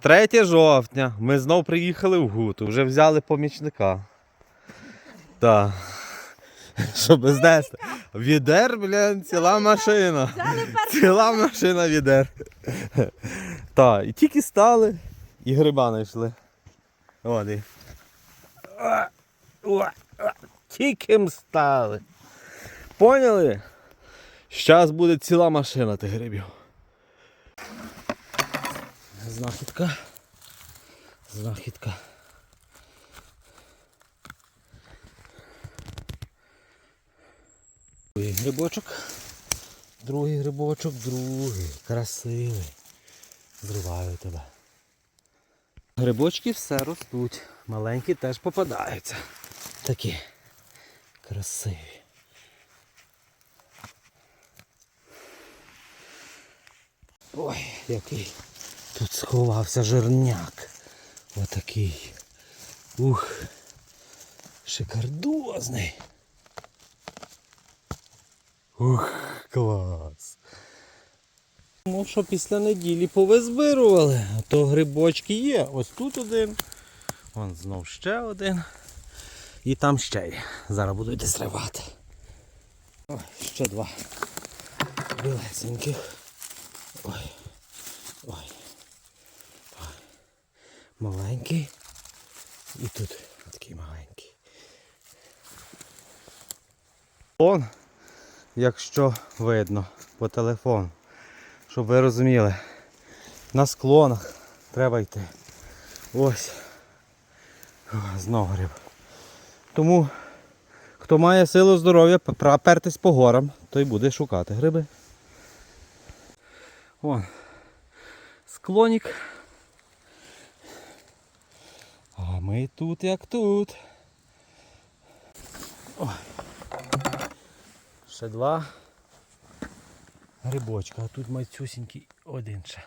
3 жовтня. Ми знов приїхали в Гуту, вже взяли помічника. Так. Щоб знести. Відер, блін, ціла машина. Ціла машина відер. Так, і тільки стали і гриба знайшли. От і. О, о, о, Тільки стали. Поняли? Зараз буде ціла машина тих грибів. Знахідка. Знахідка. Другий грибочок. Другий грибочок, другий. Красивий. Зриваю тебе. Грибочки все ростуть. Маленькі теж попадаються. Такі красиві. Ой, який тут сховався жирняк. Отакий. Ух. Шикардозний. Ух, клас. Ну що після неділі повизбирували, а то грибочки є. Ось тут один. Вон знов ще один. І там ще є. Зараз буду йти зривати. Ой, ще два. Білесеньких. Ой. Маленький. І тут такий маленький. Он, якщо видно по телефону, щоб ви розуміли, на склонах треба йти. Ось. О, Знов гриб. Тому, хто має силу здоров'я, пертись по горам, той буде шукати гриби. Вон. Склонік. Ми тут як тут. Ой. Ще два грибочка, а тут майцюсінький один ще.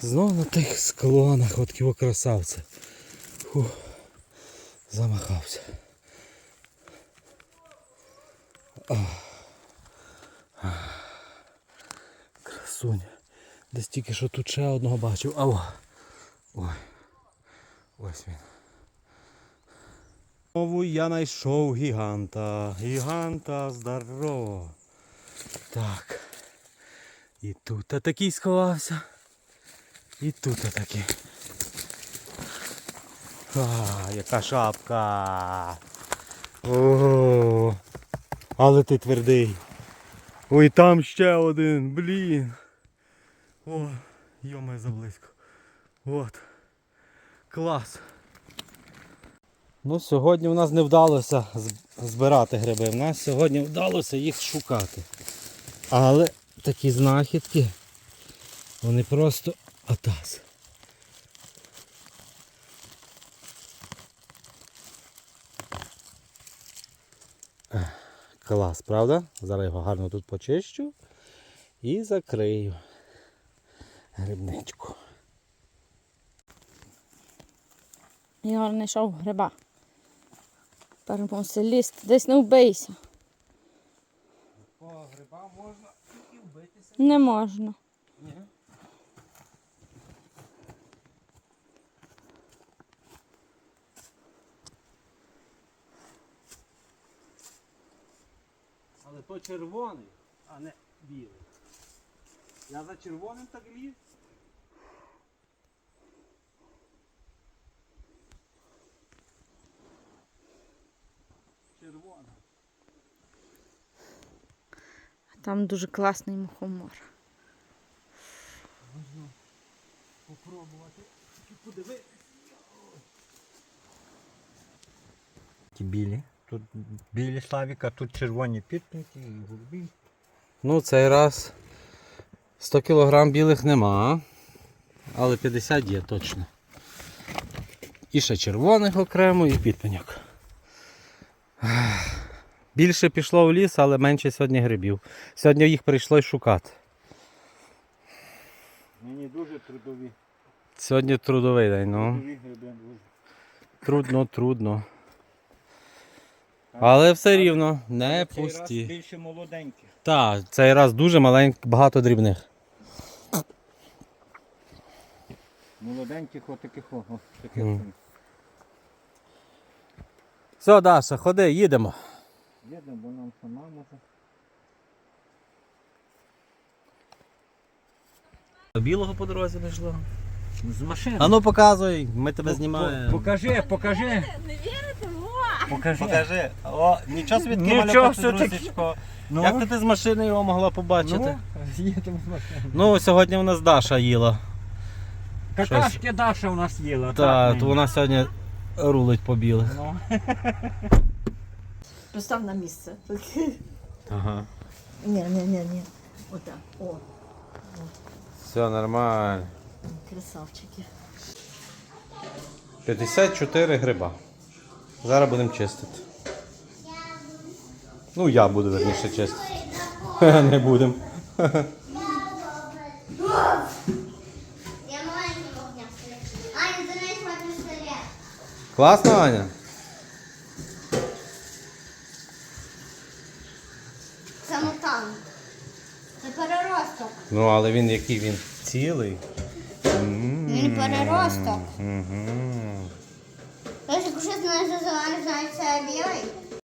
Знов на тих склонах, от його красавця. Фу. Замахався. Красуня. Десь тільки що тут ще одного бачив. Ау. Ой. Ось він. Знову я знайшов гіганта. Гіганта здорово. Так. І тут такий сховався. І тут такий. А, яка шапка. Ого. Але ти твердий. Ой, там ще один, блін. О, йома заблизько. От. Клас. Ну, сьогодні в нас не вдалося збирати гриби. В нас сьогодні вдалося їх шукати. Але такі знахідки, вони просто атас. Клас, правда? Зараз його гарно тут почищу і закрию грибничку. Ігор знайшов гриба. Тепер мусить лізти. Десь не вбийся. По грибам можна і вбитися. Не можна. Ні. Але то червоний, а не білий. Я за червоним так ліз. Червона. Там дуже класний мухомор. Можна попробувати подивитися. Ті білі. Тут білі славіка, тут червоні підписи і голубі. Ну, цей раз 100 кг білих нема, але 50 є точно. І ще червоних окремо, і підпеньок. Більше пішло в ліс, але менше сьогодні грибів. Сьогодні їх прийшлось шукати. Мені дуже трудові. Сьогодні трудовий день, ну. Трудно, трудно. Але все рівно, не цей раз пусті. більше молоденьких. Так, цей раз дуже маленький, багато дрібних. Молоденьких отаких о, таких. Там. Все, Даша, ходи, їдемо. Видно, бо нам сама може. Білого по дорозі не йшло. З машини. А ну показуй, ми тебе По- знімаємо. Покажи, покажи. Не вірите? Во! Покажи. Покажи. О, нічого собі таке Нічого малюка друзечко. Ну, Як ти з машини його могла побачити? ну, їдемо з машини. Ну, сьогодні у нас Даша їла. Какашки Даша у нас їла. Так, ні? то вона сьогодні рулить по білих. Ну, Постав на місце. Ага. Ні, ні, ні, ні. Отак. О, Все нормально. красавчики. 54 гриба. Зараз будемо чистити. Ну, я буду верніше чистити. Не будемо. Я маленький вогня. Аня, ти не смотри столі. Класно, Аня? Це мутант. Це переросток. Ну, але він який він цілий. Він переросток. Угу. Тож, якщо знаєш, зелений, значить це білий.